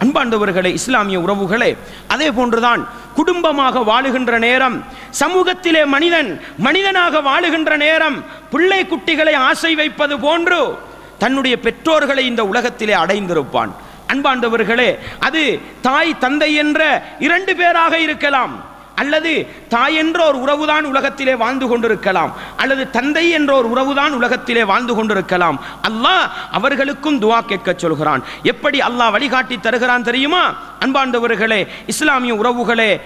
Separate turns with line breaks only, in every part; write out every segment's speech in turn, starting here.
அன்பாண்டவர்களே இஸ்லாமிய உறவுகளே அதே போன்றுதான் குடும்பமாக வாழுகின்ற நேரம் சமூகத்திலே மனிதன் மனிதனாக வாழுகின்ற நேரம் பிள்ளை குட்டிகளை ஆசை வைப்பது போன்று தன்னுடைய பெற்றோர்களை இந்த உலகத்திலே அடைந்திருப்பான். அன்பாண்டவர்களே அது தாய் தந்தை என்ற இரண்டு பேராக இருக்கலாம். அல்லது தாய் என்ற ஒரு உறவுதான் உலகத்திலே வாழ்ந்து கொண்டிருக்கலாம். அல்லது தந்தை என்ற ஒரு உறவுதான் உலகத்திலே வாழ்ந்து கொண்டிருக்கலாம். அல்லாஹ் அவர்களுக்கும் துவா கேட்க சொல்கிறான். எப்படி அல்லாஹ் வழிகாட்டி தருகிறான் தெரியுமா? அன்பாண்டவர்களே இஸ்லாமிய உறவுகளே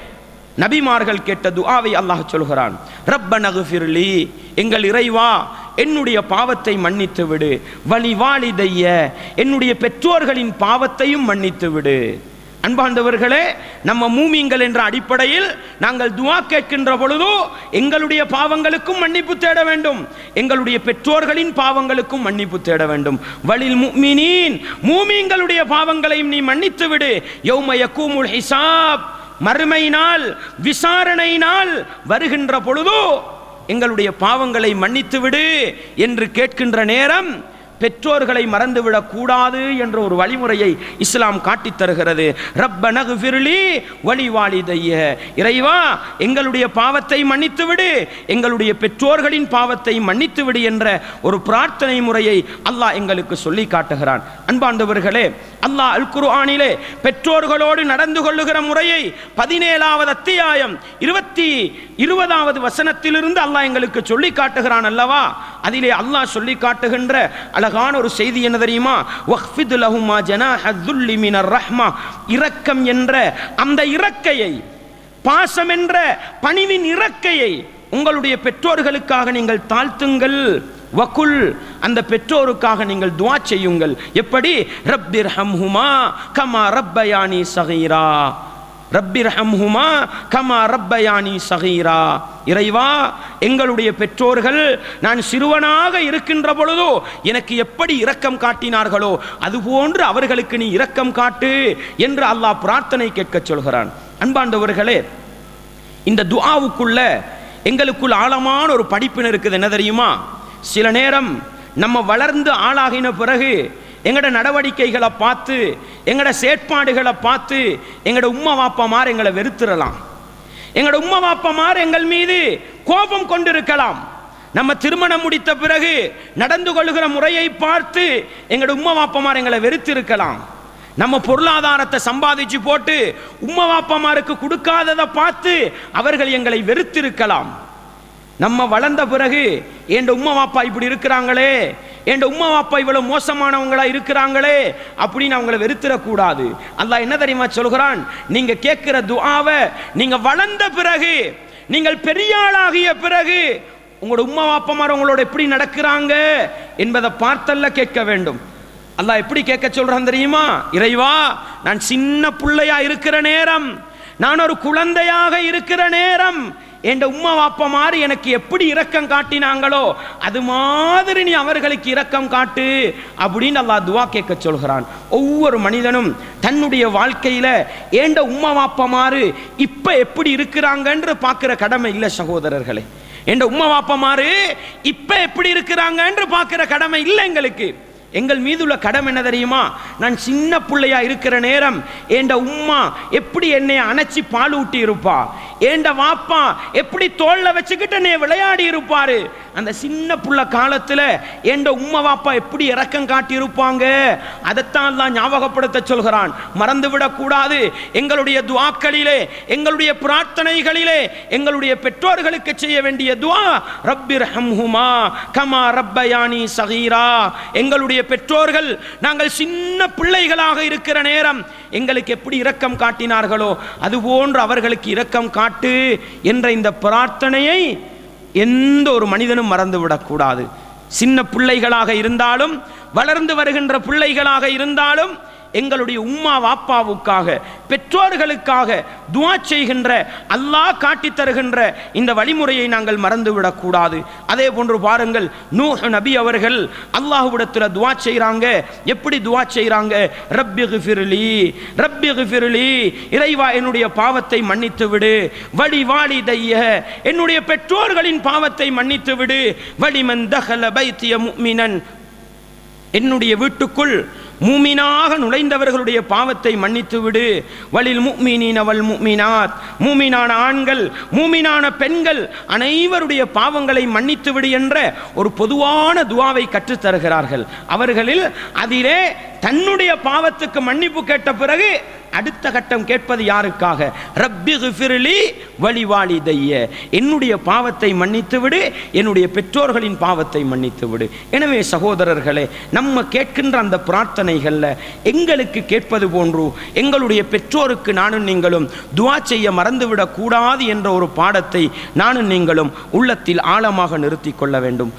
நபிமார்கள் கேட்ட துஆவை அல்லாஹ் சொல்கிறான். ரப்ப நகுஃபிர்லி எங்கள் இறைவா என்னுடைய பாவத்தை மன்னித்து விடு. வழி வாலிதைய என்னுடைய பெற்றோர்களின் பாவத்தையும் மன்னித்து விடு. அன்பார்ந்தவர்களே நம்ம மூமிங்கள் என்ற அடிப்படையில் நாங்கள் துவா கேட்கின்ற பொழுதோ எங்களுடைய பாவங்களுக்கும் மன்னிப்பு தேட வேண்டும். எங்களுடைய பெற்றோர்களின் பாவங்களுக்கும் மன்னிப்பு தேட வேண்டும். வழில் முக்மினீன் மூமிங்களுடைய பாவங்களையும் நீ மன்னித்து விடு. யௌம யக்கூமுல் ஹிசாப் மறுமையினால் விசாரணையினால் வருகின்ற பொழுதோ எங்களுடைய பாவங்களை மன்னித்து விடு என்று கேட்கின்ற நேரம் பெற்றோர்களை மறந்துவிடக் கூடாது என்ற ஒரு வழிமுறையை இஸ்லாம் காட்டித் தருகிறது. ரப்ப நகுஃபிர்லி வழிவாளிதைய இறைவா எங்களுடைய பாவத்தை மன்னித்து விடு எங்களுடைய பெற்றோர்களின் பாவத்தை மன்னித்து விடு என்ற ஒரு பிரார்த்தனை முறையை அல்லாஹ் எங்களுக்கு சொல்லி காட்டுகிறான். அன்பாண்டவர்களே அல்லாஹ் அல் குர்ஆனிலே பெற்றோர்களோடு நடந்து கொள்ளுகிற முறையை பதினேழாவது அத்தியாயம் இருபத்தி இருபதாவது வசனத்திலிருந்து அல்லாஹ் எங்களுக்கு சொல்லி காட்டுகிறான் அல்லவா? அதிலே அல்லாஹ் சொல்லி காட்டுகின்ற அழகான ஒரு செய்தி என்ன தெரியுமா? வஹ்ஃபிது லஹுமா ஜனாஹ மினர் ரஹ்மா. இரக்கம் என்ற அந்த இறக்கையை பாசம் என்ற பணிவின் இறக்கையை உங்களுடைய பெற்றோர்களுக்காக நீங்கள் தாழ்த்துங்கள். வக்குல் அந்த பெற்றோருக்காக நீங்கள் துவா செய்யுங்கள். எப்படி? ரப்பிர் ஹம்ஹுமா கமா ரப்பயானி சகீரா. ரப்பிர் ஹம்ஹுமா கமா ரப்பயானி சகீரா. இறைவா எங்களுடைய பெற்றோர்கள் நான் சிறுவனாக இருக்கின்ற பொழுதோ எனக்கு எப்படி இரக்கம் காட்டினார்களோ அதுபோன்று அவர்களுக்கு நீ இரக்கம் காட்டு என்று அல்லாஹ் பிரார்த்தனை கேட்கச் சொல்கிறான். அன்பாண்டவர்களே இந்த துஆவுக்குள்ள எங்களுக்குள் ஆழமான ஒரு படிப்பினர் இருக்குது. என்ன தெரியுமா? சில நேரம் நம்ம வளர்ந்து ஆளாகின பிறகு எங்களோட நடவடிக்கைகளை பார்த்து எங்களோட செயற்பாடுகளை பார்த்து எங்களோட உம்மா வாப்பமார் எங்களை வெறுத்துடலாம் எங்களோட உம்மா வாப்பமார் எங்கள் மீது கோபம் கொண்டிருக்கலாம். நம்ம திருமணம் முடித்த பிறகு நடந்து கொள்கிற முறையை பார்த்து எங்களோட உம்மா வாப்பமார் எங்களை வெறுத்திருக்கலாம். நம்ம பொருளாதாரத்தை சம்பாதிச்சு போட்டு உம்மா வாப்பமாருக்கு கொடுக்காததை பார்த்து அவர்கள் எங்களை வெறுத்திருக்கலாம். நம்ம வளர்ந்த பிறகு என் உம்மா வாப்பா இப்படி இருக்கிறாங்களே என் உம்மா வாப்பா இவ்வளவு மோசமானவங்களா இருக்கிறாங்களே அப்படின்னு அவங்கள வெறுத்திடக்கூடாது அல்லாஹ் என்ன தெரியுமா சொல்கிறான்? நீங்க கேட்கிற துஆவை நீங்க வளர்ந்த பிறகு நீங்கள் பெரிய ஆளாகிய பிறகு உங்களோட உம்மா வாப்பமார் உங்களோட எப்படி நடக்கிறாங்க என்பதை பார்த்தல்ல கேட்க வேண்டும். அல்லாஹ் எப்படி கேட்க சொல்றான் தெரியுமா? இறைவா நான் சின்ன பிள்ளையா இருக்கிற நேரம் நான் ஒரு குழந்தையாக இருக்கிற நேரம் என் உம்மா அப்பா மாதிரி எனக்கு எப்படி இரக்கம் காட்டினாங்களோ அது மாதிரி நீ அவர்களுக்கு இரக்கம் காட்டு அப்படின்னு அல்லாஹ் துவா கேட்க சொல்கிறான். ஒவ்வொரு மனிதனும் தன்னுடைய வாழ்க்கையில ஏண்ட உம்மா அப்பா மாறு இப்ப எப்படி இருக்கிறாங்கன்று பார்க்குற கடமை இல்லை சகோதரர்களே. என் உம்மா அப்பா மாறு இப்ப எப்படி இருக்கிறாங்கன்று பார்க்குற கடமை இல்லை எங்களுக்கு. எங்கள் மீது உள்ள கடமை என்ன தெரியுமா? நான் சின்ன பிள்ளையா இருக்கிற நேரம் ஏண்ட உம்மா எப்படி என்னை அணைச்சி பால் ஊட்டி இருப்பா ஏண்ட வாப்பா எப்படி தோல்ல வச்சுக்கிட்டு நீ விளையாடி இருப்பாரு? அந்த சின்ன புள்ள காலத்துல ஏண்ட உம்மா வாப்பா எப்படி இறக்கம் காட்டி இருப்பாங்க அதைத்தான் தான் ஞாபகப்படுத்த சொல்கிறான். மறந்து விடக்கூடாது. எங்களுடைய துவாக்களிலே எங்களுடைய பிரார்த்தனைகளிலே எங்களுடைய பெற்றோர்களுக்கு செய்ய வேண்டிய துவா ரப்பிர் ஹம்ஹுமா கமா ரப்பயானி சகீரா. எங்களுடைய பெற்றோர்கள் நாங்கள் சின்ன பிள்ளைகளாக இருக்கிற நேரம் எங்களுக்கு எப்படி இரக்கம் காட்டினார்களோ அதுபோன்று அவர்களுக்கு இரக்கம் காட்டு என்ற இந்த பிரார்த்தனையை எந்த ஒரு மனிதனும் மறந்துவிடக்கூடாது. சின்ன பிள்ளைகளாக இருந்தாலும் வளர்ந்து வருகின்ற பிள்ளைகளாக இருந்தாலும் எங்களுடைய உம்மா வாப்பாவுக்காக பெற்றோர்களுக்காக துவா செய்கின்ற அல்லாஹ் காட்டி தருகின்ற இந்த வழிமுறையை நாங்கள் மறந்துவிடக்கூடாது அதே போன்று பாருங்கள் நூ நபி அவர்கள் அல்லாஹுவிடத்தில் துவா செய்கிறாங்க எப்படி துவா செய்கிறாங்க ரப்பி ஃபிர்லி ரப்பி ஃபிர்லி இறைவா என்னுடைய பாவத்தை மன்னித்து விடு. வழி வாலி தைய என்னுடைய பெற்றோர்களின் பாவத்தை மன்னித்து விடு. வழிமன் தகல பைத்திய முக்மினன் என்னுடைய வீட்டுக்குள் மூமினாக நுழைந்தவர்களுடைய பாவத்தை மன்னித்து விடு வலில் முக்மினீன வல் முக்மினாத். மூமினான ஆண்கள் மூமினான பெண்கள் அனைவருடைய பாவங்களை மன்னித்து விடு என்ற ஒரு பொதுவான துவாவை கற்றுத் தருகிறார்கள். அவர்களில் அதிலே தன்னுடைய பாவத்துக்கு மன்னிப்பு கேட்ட பிறகு அடுத்த கட்டம் கேட்பது யாருக்காக? ரப்பி ஃபிர்லி வழிவாளி தைய என்னுடைய பாவத்தை மன்னித்து விடு என்னுடைய பெற்றோர்களின் பாவத்தை மன்னித்து விடு. எனவே சகோதரர்களே நம்ம கேட்கின்ற அந்த பிரார்த்தனைகளில் எங்களுக்கு கேட்பது போன்று எங்களுடைய பெற்றோருக்கு நானும் நீங்களும் துவா செய்ய மறந்துவிடக்கூடாது என்ற ஒரு பாடத்தை நானும் நீங்களும் உள்ளத்தில் ஆழமாக நிறுத்திக் கொள்ள வேண்டும்.